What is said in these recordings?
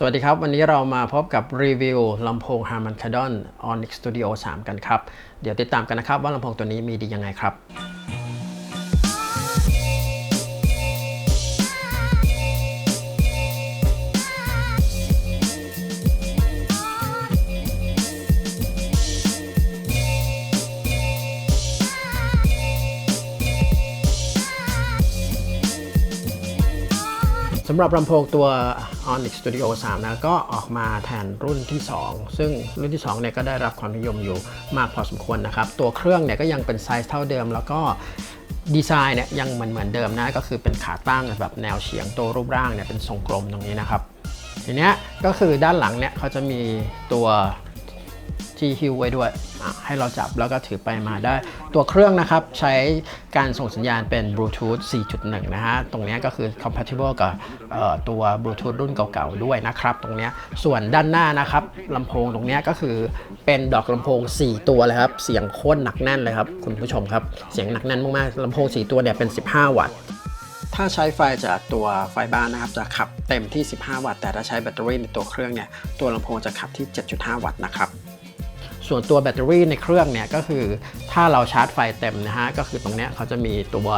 สวัสดีครับ วันนี้เรามาพบกับรีวิวลำโพง Harman Kardon Onyx Studio 3 กันครับ เดี๋ยวติดตามกันนะครับว่าลำโพงตัวนี้มีดียังไงครับ สำหรับลำโพงตัว Onyx Studio 3 นะก็ออกมาแทนรุ่นที่ 2 ซึ่งรุ่นที่2เนี่ยก็ได้รับความนิยมอยู่มากพอสมควรนะครับ ตัวเครื่องเนี่ยก็ยังเป็นไซส์เท่าเดิม แล้วก็ดีไซน์เนี่ยยังเหมือนเหมือนเดิมนะก็คือเป็นขาตั้งแบบแนวเฉียงตัวรูปร่างเนี่ยเป็นทรงกลมตรงนี้นะครับทีนี้ก็คือด้านหลังเนี่ยเขาจะมีตัว ที่ฮิวไว้ด้วย ให้เราจับแล้วก็ถือไปมาได้ ตัวเครื่องนะครับใช้การส่งสัญญาณเป็นบลูทูธ4.1 นะฮะ ตรงนี้ก็คือ compatible กับเอ่อตัวบลูทูธรุ่นเก่าๆ ด้วยนะครับ ตรงนี้ส่วนด้านหน้านะครับลำโพงตรงนี้ก็คือเป็นดอกลำโพง 4 ตัวเลยครับ เสียงโคตรหนักแน่นเลยครับ คุณผู้ชมครับ เสียงหนักแน่นมากๆลำโพง 4 ตัวเนี่ยเป็น 15 วัตต์ถ้าใช้ไฟจากตัวไฟบ้านนะครับจะขับเต็มที่ 15 วัตต์แต่ถ้าใช้แบตเตอรี่ในตัวเครื่องเนี่ยตัวลำโพงจะขับที่ 7.5 วัตต์นะครับ ส่วนตัวแบตเตอรี่ในเครื่องเนี่ยก็คือถ้าเราชาร์จไฟเต็มนะฮะก็คือตรงเนี้ยเขาจะมีตัว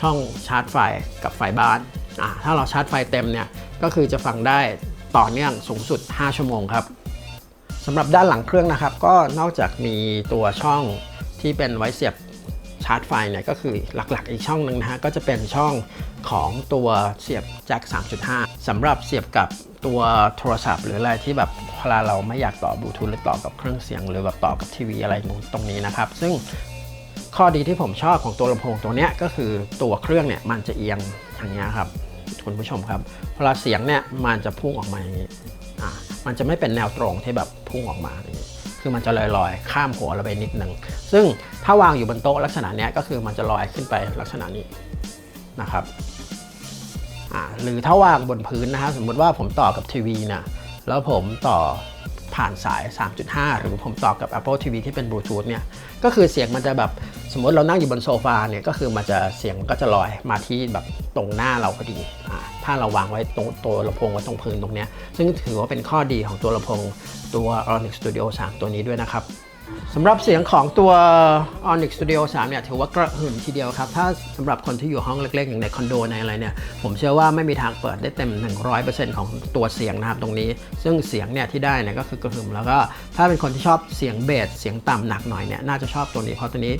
ช่องชาร์จไฟกับไฟบ้านอ่าถ้าเราชาร์จไฟเต็มเนี่ยก็คือจะฟังได้ต่อเนื่องสูงสุด 5 ชั่วโมงครับสำหรับด้านหลังเครื่องนะครับ ก็นอกจากมีตัวช่องที่เป็นไว้เสียบชาร์จไฟเนี่ยก็คือหลักๆ อีกช่องหนึ่งนะฮะก็จะเป็นช่องของตัวเสียบแจ็ค3.5สำหรับเสียบกับตัวโทรศัพท์หรืออะไรที่แบบ เวลาเราไม่อยากต่อบลูทูธหรือต่อกับเครื่องเสียง หรือแบบต่อกับทีวีอะไรตรงนี้นะครับ ซึ่งข้อดีที่ผมชอบของตัวลำโพงตัวเนี้ยก็คือตัวเครื่องเนี่ยมันจะเอียงอย่างเงี้ยครับคุณผู้ชมครับเวลาเสียงเนี่ยมันจะพุ่งออกมาอย่างนี้อะมันจะไม่เป็นแนวตรงที่แบบพุ่งออกมาอย่างนี้คือมันจะลอยๆ ข้ามหัวเราไปนิดนึงซึ่งถ้าวางอยู่บนโต๊ะลักษณะเนี้ยก็คือมันจะลอยขึ้นไปลักษณะนี้นะครับอ่าหรือถ้าวางบนพื้นนะฮะสมมติว่าผมต่อกับทีวีนะ แล้วผมต่อผ่านสาย 3.5 หรือผมต่อกับ Apple TV ที่เป็นบลูทูธเนี่ย ก็คือเสียงมันจะแบบสมมติเรานั่งอยู่บนโซฟาเนี่ย ก็คือมันจะเสียงมันก็จะลอยมาที่แบบตรงหน้าเราพอดี ถ้าเราวางไว้ตรงตัวลำโพงไว้ตรงพื้นตรงเนี้ย ซึ่งถือว่าเป็นข้อดีของตัวลำโพงตัว Onyx Studio 3 ตัวนี้ด้วยนะครับ สำหรับเสียงของตัว Onyx Studio 3 เนี่ย ถือว่ากระหึ่มทีเดียวครับ ถ้าสำหรับคนที่อยู่ห้องเล็กๆ อย่างในคอนโดในอะไรเนี่ย ผมเชื่อว่าไม่มีทางเปิดได้เต็ม 100%ของตัวเสียงนะครับตรงนี้ ซึ่งเสียงเนี่ยที่ได้เนี่ยก็คือกระหึ่มแล้วก็ ถ้าเป็นคนที่ชอบเสียงเบสเสียงต่ำหนักหน่อยเนี่ยน่าจะชอบตัวนี้ เพราะตัวนี้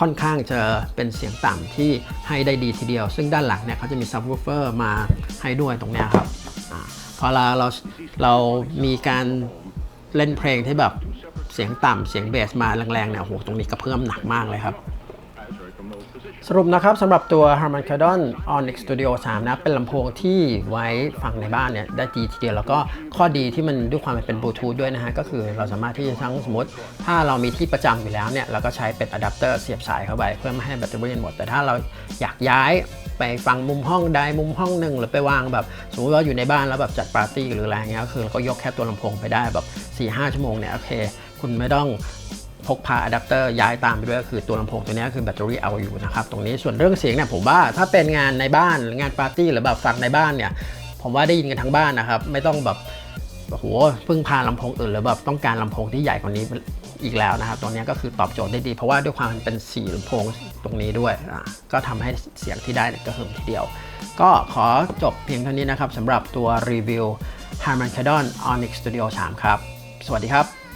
ค่อนข้างจะเป็นเสียงต่ำที่ให้ได้ดีทีเดียว ซึ่งด้านหลังเนี่ยเขาจะมีซับวูฟเฟอร์มาให้ด้วยตรงนี้ครับอพอเราเราเรามีการเล่นเพลงที่แบบ สียงต่ำเสียงเบสมาแรงๆเนี่ยโหตรงนี้กระเพื่อมหนักมากเลยครับ สรุปนะครับสำหรับตัว Harman Kardon Onyx Studio 3 นะ เป็นลำโพงที่ไว้ฟังในบ้านเนี่ยได้ดีทีเดียว แล้วก็ข้อดีที่มันด้วยความเป็นบลูทูธด้วยนะฮะ ก็คือเราสามารถที่จะทั้งสมมติ ถ้าเรามีที่ประจำอยู่แล้วเนี่ย เราก็ใช้เป็นอะแดปเตอร์เสียบสายเข้าไป เพื่อไม่ให้แบตเตอรี่หมด แต่ถ้าเราอยากย้ายไปฟังมุมห้องใดมุมห้องหนึ่งหรือไปวางแบบสมมติว่าอยู่ในบ้านแล้วแบบจัดปาร์ตี้หรืออะไรเงี้ยก็คือเราก็ยกแค่ตัวลำโพงไปได้แบบ4-5ชั่วโมงเนี่ยโอเค คุณไม่ต้องพกพาอะแดปเตอร์ย้ายตามไปด้วยก็คือตัวลำโพงตัวนี้คือแบตเตอรี่เอาอยู่นะครับ ตรงนี้ส่วนเรื่องเสียงเนี่ยผมว่าถ้าเป็นงานในบ้านหรืองานปาร์ตี้หรือแบบฟังในบ้านเนี่ย ผมว่าได้ยินกันทั้งบ้านนะครับ ไม่ต้องแบบโอ้โหพึ่งพาลำโพงอื่นหรือแบบต้องการลำโพงที่ใหญ่กว่านี้อีกแล้วนะครับตรงนี้ก็คือตอบโจทย์ได้ดี เพราะว่าด้วยความเป็นสีลำโพงตรงนี้ด้วยอะก็ทำให้เสียงที่ได้เนี่ยก็หึมทีเดียว ก็ขอจบเพียงเท่านี้นะครับสำหรับตัวรีวิว Harman Kardon Onyx Studio 3 ครับ สวัสดีครับ